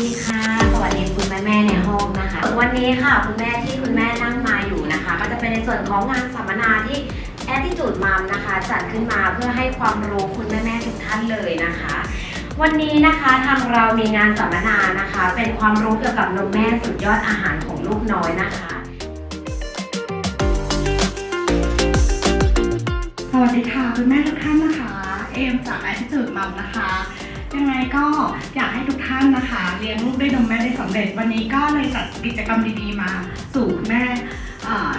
ดีค่ะ สวัสดีคุณแม่แม่ๆในห้องนะคะ วันนี้ค่ะคุณแม่ที่คุณแม่นั่งมาอยู่นะคะ ก็จะเป็นในส่วนของงานสัมมนาที่ Attitude Mom นะคะ จัดขึ้นมาเพื่อให้ความรู้คุณแม่แม่ทุกท่านเลยนะคะ วันนี้นะคะทางเรามีงานสัมมนานะคะ เป็นความรู้เกี่ยวกับนมแม่สุดยอดอาหารของลูกน้อยนะคะ สวัสดีค่ะคุณแม่ทุกท่านนะคะ เอมจาก Attitude Mom นะคะ ยังไงก็อยากให้ทุกท่านนะคะ เลี้ยงลูกด้วยนมแม่ได้สำเร็จ วันนี้ก็เลยจัดกิจกรรมดีๆมาสู่คุณแม่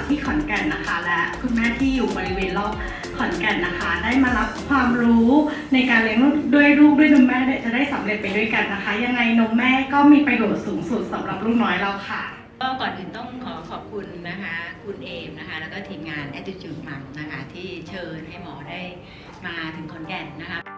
ที่ขอนแก่นนะคะ และคุณแม่ที่อยู่บริเวณรอบขอนแก่นนะคะ ได้มารับความรู้ในการเลี้ยงลูกด้วยลูกด้วยนมแม่จะได้สำเร็จไปด้วยกันนะคะ ยังไงนมแม่ก็มีประโยชน์สูงสุดสำหรับลูกน้อยเราค่ะก็ก่อนอื่นต้องขอขอบคุณนะคะ คุณเอมนะคะ แล้วก็ทีมงาน Attitude มันะคะ ที่เชิญให้หมอได้มาถึงขอนแก่นนะคะ